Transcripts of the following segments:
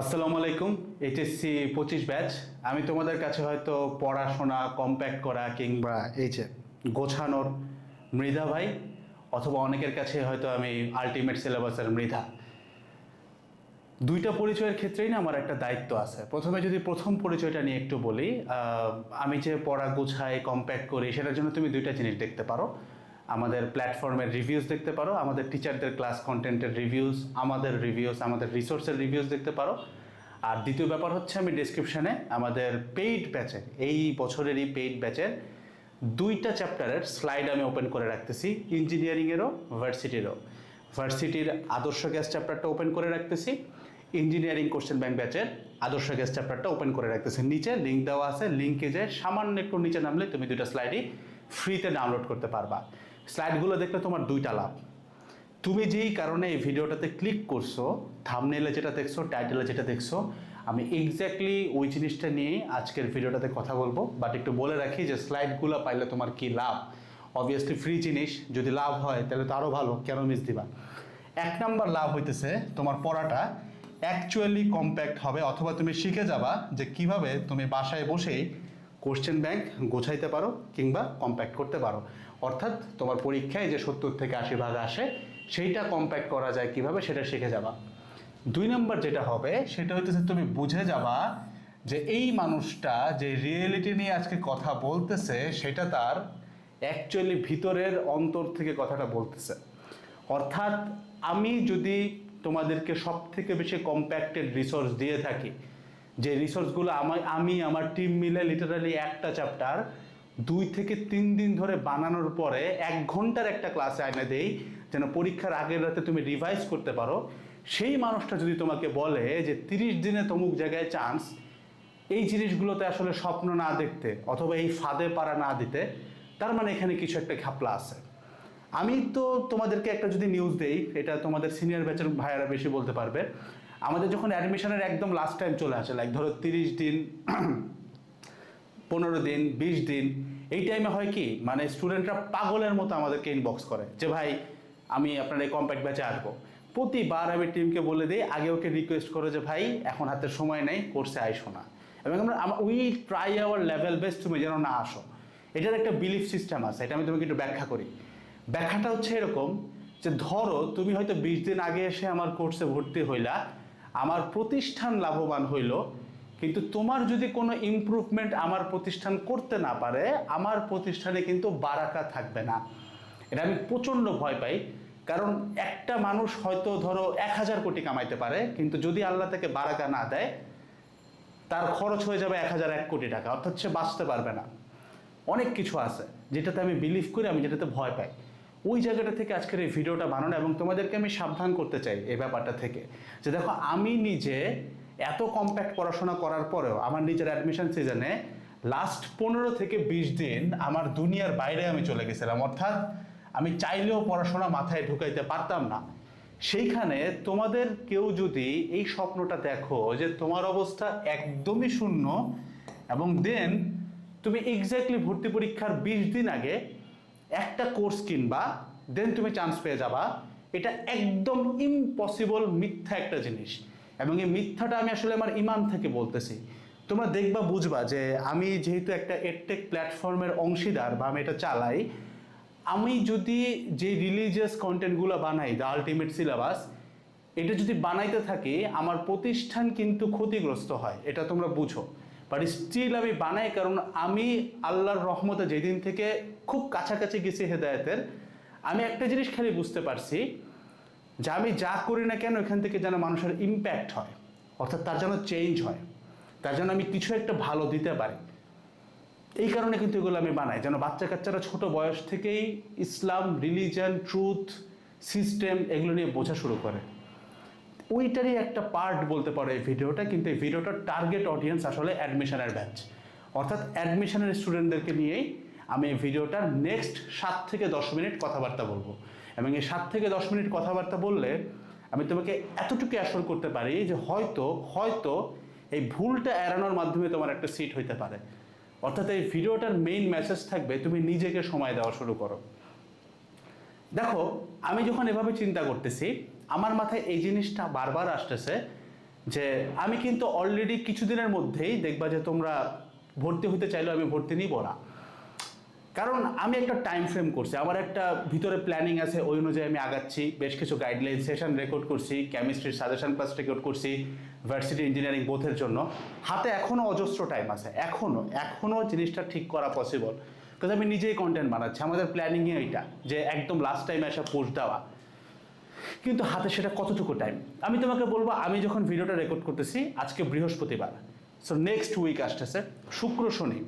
আসসালামু আলাইকুম এইচএসসি পঁচিশ ব্যাচ। আমি তোমাদের কাছে হয়তো পড়াশোনা কম্প্যাক্ট করা কিংবা এই যে গোছানোর মৃধা ভাই, অথবা অনেকের কাছে হয়তো আমি আলটিমেট সিলেবাসের মৃধা। দুইটা পরিচয়ের ক্ষেত্রেই না আমার একটা দায়িত্ব আছে। প্রথমে যদি প্রথম পরিচয়টা নিয়ে একটু বলি আমি যে পড়া, গোছাই কম্প্যাক্ট করি, সেটার জন্য তুমি দুইটা জিনিস দেখতে পারো। আমাদের প্ল্যাটফর্মের রিভিউজ দেখতে পারো, আমাদের টিচারদের ক্লাস কন্টেন্টের রিভিউজ আমাদের রিভিউজ আমাদের রিসোর্সের রিভিউজ দেখতে পারো। আর দ্বিতীয় ব্যাপার হচ্ছে আমি ডিসক্রিপশানে আমাদের পেইড ব্যাচের এই বছরেরই পেইড ব্যাচের দুইটা চ্যাপ্টারের স্লাইড আমি ওপেন করে রাখতেছি ইঞ্জিনিয়ারিংয়েরও ভার্সিটিরও ভার্সিটির আদর্শ গ্যাস চ্যাপ্টারটা ওপেন করে রাখতেছি ইঞ্জিনিয়ারিং কোশ্চেন ব্যাংক ব্যাচের আদর্শ গ্যাস চ্যাপ্টারটা ওপেন করে রাখতেছি। নিচে লিঙ্ক দেওয়া আছে লিঙ্কে যে সামান্য একটু নিচে নামলে তুমি দুইটা স্লাইডই ফ্রিতে ডাউনলোড করতে পারবা। স্লাইডগুলো দেখলে তোমার দুইটা লাভ। তুমি যেই কারণে এই ভিডিওটাতে ক্লিক করছ থামনেলে যেটা দেখছ টাইটেলে যেটা দেখছ, আমি এক্স্যাক্টলি ওই জিনিসটা নিয়ে আজকের ভিডিওটাতে কথা বলব। বাট একটু বলে রাখি যে স্লাইডগুলো পাইলে তোমার কি লাভ? অবভিয়াসলি ফ্রি জিনিস, যদি লাভ হয় তাহলে তো আরও ভালো, কেন মিস দিবা? এক নাম্বার লাভ হইতেছে তোমার পড়াটা অ্যাকচুয়ালি কম্প্যাক্ট হবে, অথবা তুমি শিখে যাবা যে কীভাবে তুমি বাসায় বসেই কোশ্চেন ব্যাংক গোছাইতে পারো কিংবা কম্প্যাক্ট করতে পারো। অর্থাৎ তোমার পরীক্ষায় যে সত্তর থেকে আশি ভাগ আসে, সেইটা কম্প্যাক্ট করা যায় কীভাবে সেটা শিখে যাবা। দুই নম্বর যেটা হবে, সেটা হচ্ছে তুমি বুঝে যাবা যে এই মানুষটা যে রিয়েলিটি নিয়ে আজকে কথা বলতেছে, সেটা তার অ্যাকচুয়ালি ভিতরের অন্তর থেকে কথাটা বলতেছে। অর্থাৎ আমি যদি তোমাদেরকে সব থেকে বেশি কম্প্যাক্টেড রিসোর্স দিয়ে থাকি যে রিসোর্সগুলো আমার আমি, আমার টিম মিলে লিটারালি একটা চ্যাপ্টার দুই থেকে তিন দিন ধরে বানানোর পরে এক ঘণ্টার একটা ক্লাসে আনে দেই, যেন পরীক্ষার আগের রাতে তুমি রিভাইজ করতে পারো। সেই মানুষটা যদি তোমাকে বলে যে তিরিশ দিনে তমুক জায়গায় চান্স এই জিনিসগুলোতে আসলে স্বপ্ন না দেখতে অথবা এই ফাঁদে পাড়া না দিতে, তার মানে এখানে কিছু একটা ঘাপলা আছে। আমি তো তোমাদেরকে একটা যদি নিউজ দেই, এটা তোমাদের সিনিয়র ব্যাচের ভাইয়ারা বেশি বলতে পারবে। আমাদের যখন অ্যাডমিশনের একদম লাস্ট টাইম চলে আসে লাইক ধরো তিরিশ দিন, পনেরো দিন, বিশ দিন, এই টাইমে হয় কি মানে স্টুডেন্টরা পাগলের মতো আমাদেরকে ইনবক্স করে যে, ভাই, আমি আপনার এই কম্প্যাক্ট ব্যাচে আসব। প্রতিবার আমি টিমকে বলে দিই, আগে ওকে রিকোয়েস্ট করো যে, ভাই, এখন হাতে সময় নেই কোর্সে আইসো না। এবং আমরা we try our level best তুমি যেন না আসো। এটার একটা বিলিফ সিস্টেম আছে, এটা আমি তোমাকে একটু ব্যাখ্যা করি। ব্যাখ্যাটা হচ্ছে এরকম যে, ধরো তুমি হয়তো বিশ দিন আগে এসে আমার কোর্সে ভর্তি হইলা আমার প্রতিষ্ঠান লাভবান হইল, কিন্তু তোমার যদি কোনো ইমপ্রুভমেন্ট আমার প্রতিষ্ঠান করতে না পারে, আমার প্রতিষ্ঠানে কিন্তু বারাকা থাকবে না। এটা আমি প্রচণ্ড ভয় পাই, কারণ একটা মানুষ হয়তো ধরো এক হাজার কোটি কামাইতে পারে, কিন্তু যদি আল্লাহ থেকে বারাকা না দেয়, তার খরচ হয়ে যাবে এক হাজার এক কোটি টাকা, অর্থাৎ সে বাঁচতে পারবে না। অনেক কিছু আছে, যেটাতে আমি বিলিভ করি, আমি যেটাতে ভয় পাই। ওই জায়গাটা থেকে আজকের এই ভিডিওটা বানানো এবং তোমাদেরকে আমি সাবধান করতে চাই এই ব্যাপারটা থেকে। যে দেখো, আমি নিজে এত কম্প্যাক্ট পড়াশোনা করার পরেও আমার নিজের অ্যাডমিশন সিজনে লাস্ট পনেরো থেকে বিশ দিন আমার দুনিয়ার বাইরে আমি চলে গেছিলাম। অর্থাৎ আমি চাইলেও পড়াশোনা মাথায় ঢুকাইতে পারতাম না। সেইখানে তোমাদের কেউ যদি এই স্বপ্নটা দেখো যে তোমার অবস্থা একদমই শূন্য এবং দেন তুমি এক্স্যাক্টলি ভর্তি পরীক্ষার বিশ দিন আগে একটা কোর্স কিনবা দেন তুমি চান্স পেয়ে যাবা। এটা একদম ইম্পসিবল মিথ্যা একটা জিনিস। এবং এই মিথ্যাটা আমি আসলে আমার ইমান থেকে বলতেছি। তোমরা দেখবা, বুঝবা যে আমি যেহেতু একটা এডটেক প্ল্যাটফর্মের অংশীদার বা আমি এটা চালাই, আমি যদি যে রিলিজিয়াস কন্টেন্টগুলো বানাই দ্য আলটিমেট সিলেবাস এটা যদি বানাইতে থাকি, আমার প্রতিষ্ঠান কিন্তু ক্ষতিগ্রস্ত হয়, এটা তোমরা বুঝো। বাট স্টিল আমি বানাই কারণ আমি আল্লাহর রহমতে যেদিন থেকে খুব কাছাকাছি গেছি হেদায়তের। আমি একটা জিনিস খালি বুঝতে পারছি, যে আমি যা করি না কেন এখান থেকে যেন মানুষের ইম্প্যাক্ট হয়, অর্থাৎ তার যেন চেঞ্জ হয়, তার জন্য আমি কিছু একটা ভালো দিতে পারি। এই কারণে কিন্তু এগুলো আমি বানাই, যেন বাচ্চা কাচ্চারা ছোট বয়স থেকেই ইসলাম রিলিজন ট্রুথ সিস্টেম এগুলো নিয়ে বোঝা শুরু করে। ওইটারই একটা পার্ট বলতে পারো এই ভিডিওটা, কিন্তু এই ভিডিওটার টার্গেট অডিয়েন্স আসলে অ্যাডমিশনের ব্যাচ অর্থাৎ অ্যাডমিশনের স্টুডেন্টদেরকে নিয়েই আমি এই ভিডিওটার নেক্সট সাত থেকে দশ মিনিট কথাবার্তা বলব। এবং এই সাত থেকে দশ মিনিট কথাবার্তা বললে আমি তোমাকে এতটুকু অ্যাসর করতে পারি যে হয়তো হয়তো এই ভুলটা এড়ানোর মাধ্যমে তোমার একটা সিট হইতে পারে। অর্থাৎ এই ভিডিওটার মেইন মেসেজ থাকবে, তুমি নিজেকে সময় দেওয়া শুরু করো। দেখো, আমি যখন এভাবে চিন্তা করতেছি, আমার মাথায় এই জিনিসটা বারবার আসতেছে যে আমি কিন্তু অলরেডি কিছুদিনের মধ্যেই দেখবা যে তোমরা ভর্তি হতে চাইলেও আমি ভর্তি নিব না। কারণ আমি একটা টাইম ফ্রেম করছি। আমার একটা ভিতরে প্ল্যানিং আছে, ওই অনুযায়ী আমি আগাচ্ছি, বেশ কিছু গাইডলাইন সেশন রেকর্ড করছি কেমিস্ট্রির সাজেশন ক্লাস রেকর্ড করছি ভার্সিটি ইঞ্জিনিয়ারিং বোথের জন্য। হাতে এখনও অজস্র টাইম আছে এখনও এখনও জিনিসটা ঠিক করা পসিবল কারণ আমি নিজেই কন্টেন্ট বানাচ্ছি, আমাদের প্ল্যানিংয়ে এইটা, যে একদম লাস্ট টাইমে এসে পোস্ট দেওয়া। কিন্তু হাতে সেটা কতটুকু টাইম আমি তোমাকে বলব, আমি যখন ভিডিওটা রেকর্ড করতেছি, আজকে বৃহস্পতিবার। সো নেক্সট উইক আসতেছে, শুক্র শনি।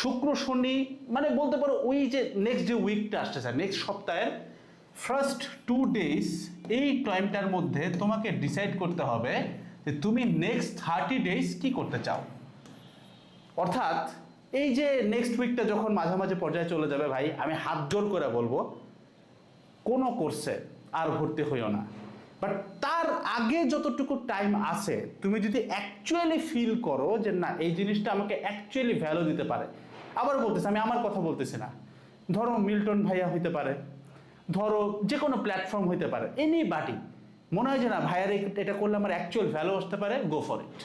শুক্র, শনি মানে বলতে পারো ওই যে নেক্সট যে উইকটা আসতেছে নেক্সট সপ্তাহের ফার্স্ট টু ডেজ এই টাইমটার মধ্যে তোমাকে ডিসাইড করতে হবে যে তুমি নেক্সট থার্টি ডেজ কি করতে চাও। অর্থাৎ এই যে নেক্সট উইকটা যখন মাঝামাঝি পর্যায়ে চলে যাবে ভাই, আমি হাত জোর করে বলব, কোনো কোর্সে আর ভর্তি হইও না। বাট তার আগে যতটুকু টাইম আছে, তুমি যদি অ্যাকচুয়ালি ফিল করো যে না, এই জিনিসটা আমাকে অ্যাকচুয়ালি ভ্যালু দিতে পারে আবার বলতেছি, আমি আমার কথা বলতেছি না। ধরো মিল্টন ভাইয়া হইতে পারে, ধরো যে কোনো প্ল্যাটফর্ম হইতে পারে এনি বাটি মনে হয় যে না, ভাইয়ার এটা করলে আমার অ্যাকচুয়াল ভ্যালু আসতে পারে গো ফর ইট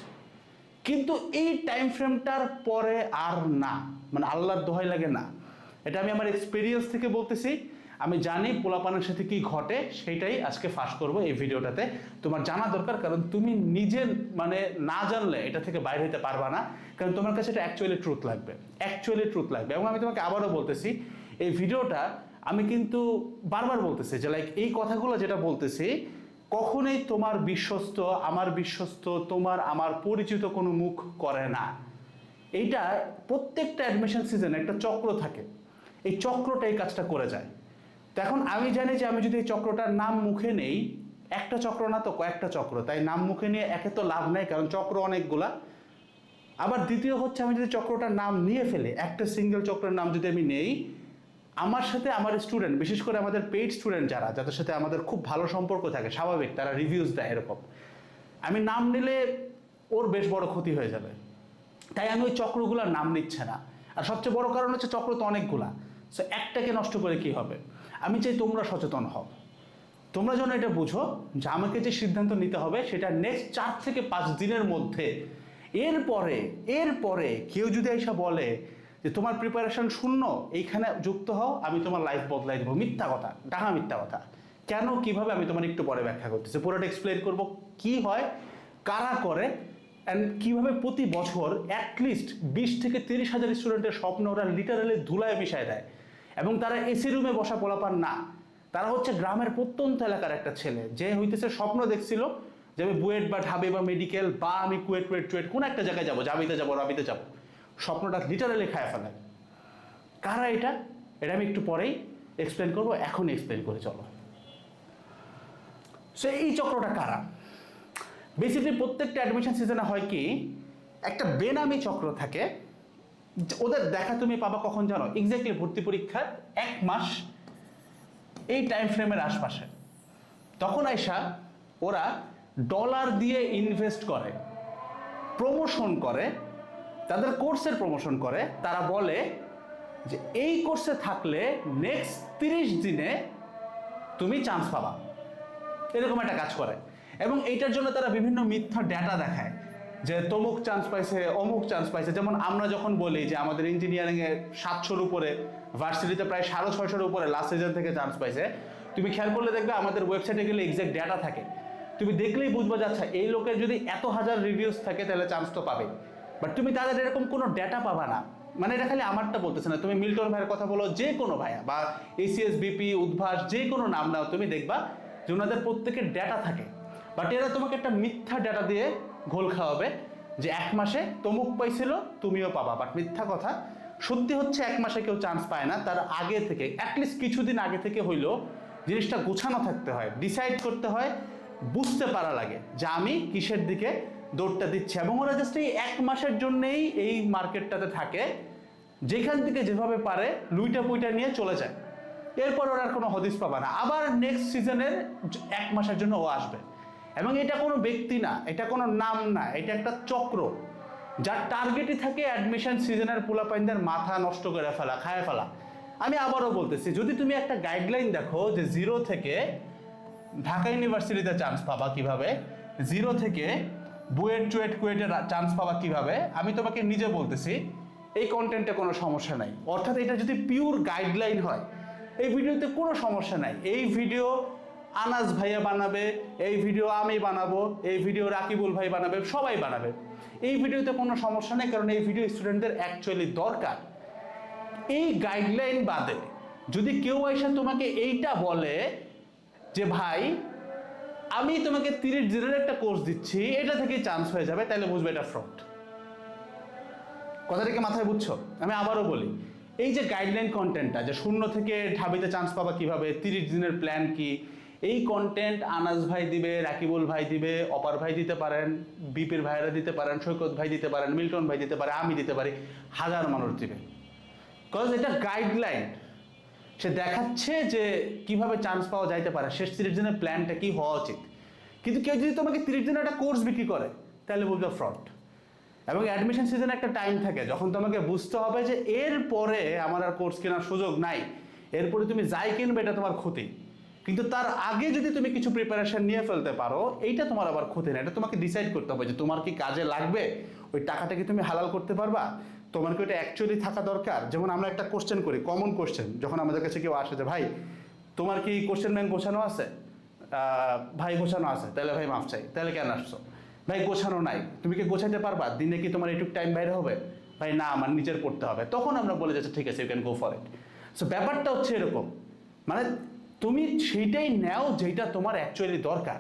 কিন্তু এই টাইম ফ্রেমটার পরে আর না। মানে আল্লাহর দোহাই লাগে না। এটা আমি আমার এক্সপিরিয়েন্স থেকে বলতেছি। আমি জানি পোলাপানের সাথে কি ঘটে সেটাই আজকে ফাঁস করব এই ভিডিওটাতে। তোমার জানা দরকার, কারণ তুমি নিজে মানে না জানলে এটা থেকে বাইরে হতে পারবা না, কারণ তোমার কাছে এটা অ্যাকচুয়ালি ট্রুথ লাগবে অ্যাকচুয়ালি ট্রুথ লাগবে। এবং আমি তোমাকে আবারও বলতেছি, এই ভিডিওটা আমি কিন্তু বারবার বলতেছি যে লাইক এই কথাগুলো যেটা বলতেছি, কখনোই তোমার বিশ্বস্ত, আমার বিশ্বস্ত, তোমার আমার পরিচিত কোনো মুখ করে না। এইটা প্রত্যেকটা অ্যাডমিশন সিজনে একটা চক্র থাকে। এই চক্রটা এই কাজটা করে যায়। এখন আমি জানি যে আমি যদি এই চক্রটার নাম মুখে নেই, একটা চক্র না তো কয়েকটা চক্র, তাই নাম মুখে নিয়ে একে তো লাভ নাই, কারণ চক্র অনেকগুলা। আবার দ্বিতীয় হচ্ছে আমি যদি চক্রটার নাম নিয়ে ফেলে, একটা সিঙ্গেল চক্রের নাম যদি আমি নেই, আমার সাথে আমার স্টুডেন্ট বিশেষ করে আমাদের পেইড স্টুডেন্ট যারা, যাদের সাথে আমাদের খুব ভালো সম্পর্ক থাকে, স্বাভাবিক তারা রিভিউজ দেয় এরকম। আমি নাম নিলে ওর বেশ বড় ক্ষতি হয়ে যাবে। তাই আমি ওই চক্রগুলোর নাম নিচ্ছে না। আর সবচেয়ে বড় কারণ হচ্ছে চক্র তো অনেকগুলা সো একটাকে নষ্ট করে কি হবে? আমি চাই তোমরা সচেতন হও। তোমরা যেন এটা বুঝো যে আমাকে যে সিদ্ধান্ত নিতে হবে সেটা নেক্সট চার থেকে পাঁচ দিনের মধ্যে। এরপরে এরপরে কেউ যদি এসে বলে যে তোমার প্রিপারেশন শূন্য, এইখানে যুক্ত হও, আমি তোমার লাইফ বদলাই দেবো। মিথ্যা কথা, ডাহা মিথ্যা কথা। কেন, কীভাবে, আমি তোমার একটু পরে ব্যাখ্যা করতেছি। পুরোটা এক্সপ্লেন করব কি হয়, কারা করে অ্যান্ড কীভাবে প্রতি বছর অ্যাটলিস্ট বিশ থেকে তিরিশ হাজার স্টুডেন্টের স্বপ্ন ওরা লিটারালি ধুলায় মিশায় দেয়। এবং তারা এসি রুমে বসা পোলাপান না। তারা হচ্ছে গ্রামের প্রত্যন্ত এলাকার একটা ছেলে, যে হইতেছে স্বপ্ন দেখছিল যে আমি বুয়েট বা ঢাবে বা মেডিকেল বা আমি কুয়েট কুয়েট টুয়েট কোন একটা জায়গায় যাব জাবিতে যাব রাবিতে যাব। স্বপ্নটা লিটারালি খায় ফেলায় কারা এটা? এটা আমি একটু পরেই এক্সপ্লেন করব এখন এক্সপ্লেন করে চলো। সো এই চক্রটা কারা? বেসিক্যালি প্রত্যেকটা অ্যাডমিশন সিজনে হয় কি, একটা বেনামি চক্র থাকে ওদের দেখা তুমি পাবা কখন জানো? এক্স্যাক্টলি ভর্তি পরীক্ষার এক মাস এই টাইম ফ্রেমের আশপাশে। তখন আইসা ওরা ডলার দিয়ে ইনভেস্ট করে প্রমোশন করে, তাদের কোর্সের প্রমোশন করে। তারা বলে যে, এই কোর্সে থাকলে নেক্সট তিরিশ দিনে তুমি চান্স পাবা। এরকম একটা কাজ করে। এবং এইটার জন্য তারা বিভিন্ন মিথ্যা ডেটা দেখায়। যে তমুক চান্স পাইছে, অমুক চান্স পাইছে। যেমন আমরা যখন বলি যে আমাদের ইঞ্জিনিয়ারিং এ সাতশোর উপরে ভার্সিটিতে প্রায় সাড়ে ছয়শোর উপরে লাস্ট সিজন থেকে চান্স পাইছে। তুমি খেয়াল করলে দেখবে আমাদের ওয়েবসাইটে গেলে এক্সাক্ট ডেটা থাকে। তুমি দেখলেই বুঝবা যাচ্ছে এই লোকের যদি এত হাজার রিভিউস থাকে, তাহলে চান্স তো পাবে বাট তুমি তাদের এরকম কোনো ডেটা পাবা না। মানে এটা খালি আমারটা বলতেছে না। তুমি মিল্টন ভাইয়ের কথা বলো, যে কোনো ভাইয়া বা এসিএস বিপি উদ্ভাস, যে কোনো নাম নাও, তুমি দেখবা যে ওনাদের প্রত্যেকের ডেটা থাকে। বাট এরা তোমাকে একটা মিথ্যা ডেটা দিয়ে ঘোল খাওয়াবে যে এক মাসে তমুক পাইছিল, তুমিও পাবা। বাট মিথ্যা কথা, সত্যি হচ্ছে এক মাসে কেউ চান্স পায় না। তার আগে থেকে অ্যাটলিস্ট কিছুদিন আগে থেকে হইলেও জিনিসটা গোছানো থাকতে হয়। ডিসাইড করতে হয়, বুঝতে পারা লাগে যে আমি কিসের দিকে দৌড়টা দিচ্ছি। এবং ওরা জাস্ট এই এক মাসের জন্যেই এই মার্কেটটাতে থাকে। যেখান থেকে যেভাবে পারে, লুইটা পুইটা নিয়ে চলে যায়। এরপর ওরা আর কোনো হদিস পাবে না। আবার নেক্সট সিজনের এক মাসের জন্য ও আসবে। এবং এটা কোনো ব্যক্তি না, এটা কোনো নাম না, এটা একটা চক্র। যার টার্গেটই থাকে অ্যাডমিশন সিজনের পোলাপাইনদের মাথা নষ্ট করে ফেলা, খায় ফেলা। আমি আবারও বলতেছি, যদি তুমি একটা গাইডলাইন দেখো যে জিরো থেকে ঢাকা ইউনিভার্সিটিতে চান্স পাবা কীভাবে জিরো থেকে বুয়েট চুয়েট কুয়েটে চান্স পাওয়া কীভাবে, আমি তোমাকে নিজে বলতেছি, এই কন্টেন্টে কোনো সমস্যা নাই। অর্থাৎ এটা যদি পিওর গাইডলাইন হয়, এই ভিডিওতে কোনো সমস্যা নাই। এই ভিডিও আনাস ভাইয়া বানাবে, এই ভিডিও আমি বানাবো, এই ভিডিও রাকিবুল ভাই বানাবে, সবাই বানাবে। এই ভিডিওতে কোনো সমস্যা নেই, কারণ এই ভিডিও স্টুডেন্টদের অ্যাকচুয়ালি দরকার। এই গাইডলাইন বাদে যদি কেউ এসে তোমাকে এইটা বলে যে, ভাই, আমি তোমাকে তিরিশ দিনের একটা কোর্স দিচ্ছি, এটা থেকে চান্স হয়ে যাবে তাহলে বুঝবে এটা ফ্রড কথাটাকে মাথায় বুঝছ? আমি আবারও বলি, এই যে গাইডলাইন কন্টেন্টটা যে শূন্য থেকে ঢাবিতে চান্স পাবা কীভাবে, তিরিশ দিনের প্ল্যান কি এই কন্টেন্ট আনাস ভাই দিবে, রাকিবুল ভাই দিবে, অপার ভাই দিতে পারেন, বিপির ভাইরা দিতে পারেন, সৈকত ভাই দিতে পারেন, মিল্টন ভাই দিতে পারে, আমি দিতে পারি, হাজার মানুষ দিবে। কজ এটা গাইডলাইন সে দেখাচ্ছে যে কীভাবে চান্স পাওয়া যাইতে পারে। শেষ তিরিশ দিনের প্ল্যানটা কি হওয়া উচিত? কিন্তু কেউ যদি তোমাকে তিরিশ দিনের একটা কোর্স বিক্রি করে, তাহলে বুঝবে ফ্রড এবং অ্যাডমিশন সিজনে একটা টাইম থাকে, যখন তোমাকে বুঝতে হবে যে এর পরে আমার আর কোর্স কেনার সুযোগ নাই। এরপরে তুমি যাই কিনবে, এটা তোমার ক্ষতি। কিন্তু তার আগে যদি তুমি কিছু প্রিপারেশন নিয়ে ফেলতে পারো, এইটা তোমার আবার ক্ষতি না। এটা তোমাকে ডিসাইড করতে হবে যে তোমার কি কাজে লাগবে? ওই টাকাটা কি তুমি হালাল করতে পারবা? তোমার কি ওটা অ্যাকচুয়ালি থাকা দরকার? যেমন আমরা একটা কোশ্চেন করি কমন কোশ্চেন যখন আমাদের কাছে কেউ আসে যে, ভাই, তোমার কি কোশ্চেন ব্যাংক গোছানো আছে? ভাই, গোছানো আছে। তাহলে ভাই, মাফ চাই। তাহলে কেন আসছো? ভাই, গোছানো নাই। তুমি কি গোছাইতে পারবা? দিনে কি তোমার এইটুক টাইম বাইরে হবে? ভাই, না, আমার নিজের পড়তে হবে। তখন আমরা বলে যাচ্ছি, ঠিক আছে you can go for it so ব্যাপারটা হচ্ছে এরকম। মানে তুমি সেইটাই নাও যেটা তোমার অ্যাকচুয়ালি দরকার।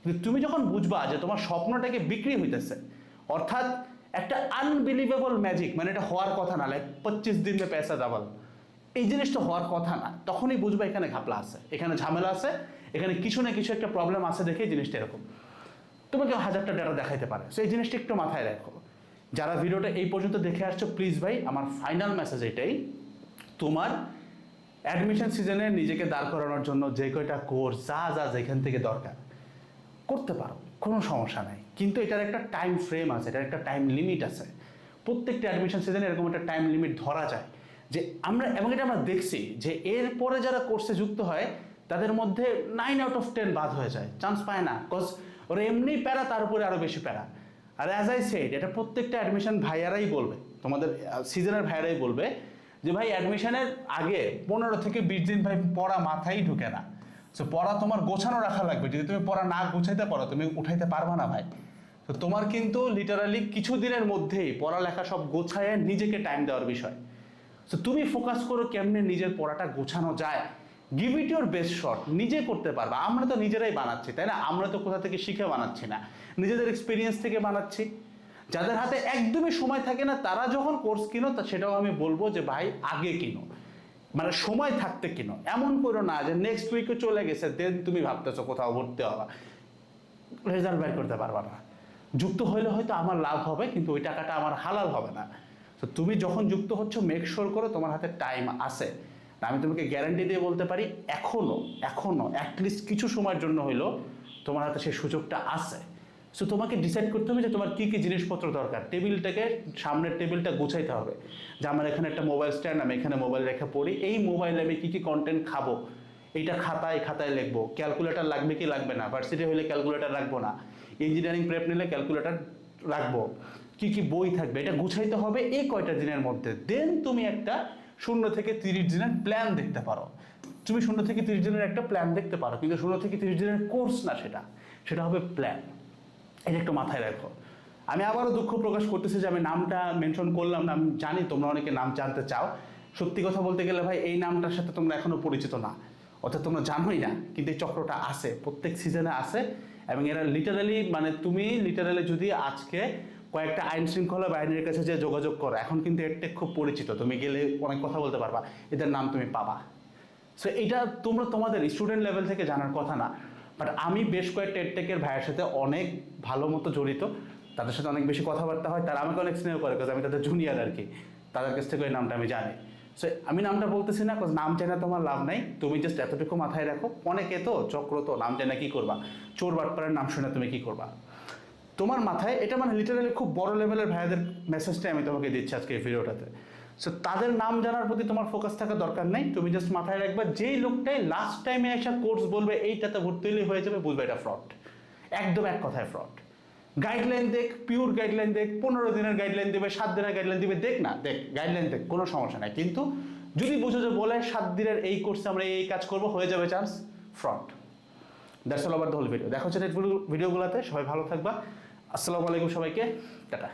কিন্তু তুমি যখন বুঝবা যে তোমার স্বপ্নটাকে বিক্রি হইতেছে, অর্থাৎ একটা আনবিলিভেবল ম্যাজিক মানে এটা হওয়ার কথা না লাইক পঁচিশ দিন মে পয়সা ডাবল এই জিনিসটা হওয়ার কথা না। তখনই বুঝবা এখানে ঘাপলা আছে, এখানে ঝামেলা আছে, এখানে কিছু না কিছু একটা প্রবলেম আছে দেখে জিনিসটা এরকম। তোমাকে হাজারটা ডেটা দেখাইতে পারে। সো এই জিনিসটা একটু মাথায় রাখো। যারা ভিডিওটা এই পর্যন্ত দেখে আসছো প্লিজ ভাই, আমার ফাইনাল মেসেজ এটাই, তোমার অ্যাডমিশন সিজনে নিজেকে দাঁড় করানোর জন্য যে কয়টা কোর্স যা যা যেখান থেকে দরকার, করতে পারো, কোনো সমস্যা নাই। কিন্তু এটার একটা টাইম ফ্রেম আছে, এটার একটা টাইম লিমিট আছে। প্রত্যেকটা অ্যাডমিশন সিজনে এরকম একটা টাইম লিমিট ধরা যায় যে আমরা, এবং এটা আমরা দেখছি যে এরপরে যারা কোর্সে যুক্ত হয়, তাদের মধ্যে নাইন আউট অফ টেন বাদ হয়ে যায়। চান্স পায় না কজ ওরা এমনি প্যারা, তার উপরে আরও বেশি প্যারা। আর অ্যাজ আই সেড এটা প্রত্যেকটা অ্যাডমিশন ভাইয়ারাই বলবে, তোমাদের সিজনের ভাইয়ারাই বলবে যে ভাই অ্যাডমিশনের আগে পনেরো থেকে বিশ দিন ভাই পড়া মাথায় ঢুকে না। সো পড়া তোমার গোছানো রাখা লাগবে। যদি তুমি পড়া না গোছাইতে পারো, তুমি উঠাইতে পারবা না ভাই। তো তোমার কিন্তু লিটারালি কিছু দিনের মধ্যেই পড়ালেখা সব গোছায় নিজেকে টাইম দেওয়ার বিষয়। তো তুমি ফোকাস করো কেমনে নিজের পড়াটা গোছানো যায়। Give it your best shot নিজে করতে পারবা। আমরা তো নিজেরাই বানাচ্ছি, তাই না? আমরা তো কোথা থেকে শিখে বানাচ্ছি না। নিজেদের এক্সপিরিয়েন্স থেকে বানাচ্ছি। যাদের হাতে একদমই সময় থাকে না, তারা যখন কোর্স কিনো, তা সেটাও আমি বলব যে, ভাই, আগে কিনো। মানে সময় থাকতে কিনো। এমন করো না যে নেক্সট উইকে চলে গেছে দেন তুমি ভাবতেছো কোথাও ভর্তি হওয়া রেজাল্ট বের করতে পারবা না। যুক্ত হইলে হয়তো আমার লাভ হবে, কিন্তু ওই টাকাটা আমার হালাল হবে না। তো তুমি যখন যুক্ত হচ্ছ মেক শিওর করো তোমার হাতে টাইম আছে। আমি তোমাকে গ্যারান্টি দিয়ে বলতে পারি, এখনও এখনও অ্যাটলিস্ট কিছু সময়ের জন্য হইল তোমার হাতে সেই সুযোগটা আছে। সো তোমাকে ডিসাইড করতে হবে যে তোমার কী কী জিনিসপত্র দরকার। টেবিলটাকে সামনের টেবিলটা গুছাইতে হবে। যে আমার এখানে একটা মোবাইল স্ট্যান্ড আমি এখানে মোবাইল রেখে পড়ি। এই মোবাইলে আমি কী কী কন্টেন্ট খাব? এইটা খাতায় খাতায় লিখব। ক্যালকুলেটার লাগবে কি লাগবে না? ভার্সিটি হলে ক্যালকুলেটার রাখব না। ইঞ্জিনিয়ারিং প্রেপ নিলে ক্যালকুলেটার রাখব। কি কি বই থাকবে? এটা গুছাইতে হবে এই কয়টা দিনের মধ্যে। দেন তুমি একটা শূন্য থেকে তিরিশ দিনের প্ল্যান দেখতে পারো। তুমি শূন্য থেকে তিরিশ দিনের একটা প্ল্যান দেখতে পারো। কিন্তু শূন্য থেকে তিরিশ দিনের কোর্স না সেটা। সেটা হবে প্ল্যান এটা একটু মাথায় রাখো। আমি আবারও দুঃখ প্রকাশ করতেছি যে আমি নামটা মেনশন করলাম না, আমি জানি তোমরা অনেকে নাম জানতে চাও। সত্যি কথা বলতে গেলে ভাই, এই নামটার সাথে তোমরা এখনও পরিচিত না। অর্থাৎ তোমরা জানোই না, কিন্তু এই চক্রটা আছে, প্রত্যেক সিজনে আছে। এবং এরা লিটারালি মানে তুমি লিটারালি যদি আজকে কয়েকটা আইন শৃঙ্খলা বাহিনীর কাছে যে যোগাযোগ করো, এখন কিন্তু এরটেক খুব পরিচিত। তুমি গেলে অনেক কথা বলতে পারবা, এদের নাম তুমি পাবা। সো এটা তোমরা তোমাদের স্টুডেন্ট লেভেল থেকে জানার কথা না। বাট আমি বেশ কয়েক টেকটেকের ভাইয়ের সাথে অনেক ভালো মতো জড়িত। তাদের সাথে অনেক বেশি কথাবার্তা হয়। তারা আমাকে অনেক স্নেহ করে কাজ আমি তাদের জুনিয়র আর কি। তাদের কাছ থেকে ওই নামটা আমি জানি। সো আমি নামটা বলতেছি না কাজ নাম জানা তোমার লাভ নাই। তুমি জাস্ট এতটুকু মাথায় রাখো। অনেকে তো, চক্র তো, নাম জানা কি করবা? চোর বাটপাড়ের নাম শুনে তুমি কি করবা? তোমার মাথায়, এটা মানে লিটারালি খুব বড় লেভেলের ভাইয়াদের মেসেজটাই আমি তোমাকে দিচ্ছি আজকে এই ভিডিওটাতে সো তাদের নাম জানার প্রতি তোমার ফোকাস থাকা দরকার নেই। তুমি জাস্ট মাথায় রাখবে, যেই লোকটাই লাস্ট টাইমে একটা কোর্স বলবে, এইটাতে ভর্তি হলে হয়ে যাবে, বুঝবে এটা ফ্রড একদম এক কথায় ফ্রড গাইডলাইন দেখ পিওর গাইডলাইন দেখ, পনেরো দিনের গাইডলাইন দেবে, সাত দিনের গাইডলাইন দেবে, দেখ না, দেখ গাইডলাইন দেখ, কোনো সমস্যা নাই। কিন্তু যদি বুঝো যে বলে সাত দিনের এই কোর্সে আমরা এই কাজ করব, হয়ে যাবে চান্স ফ্রড দ্যাটস অল আবার দ্য হোল ভিডিও দেখা হচ্ছে ভিডিওগুলোতে সবাই ভালো থাকবা। আসসালামু আলাইকুম সবাইকে। টাটা।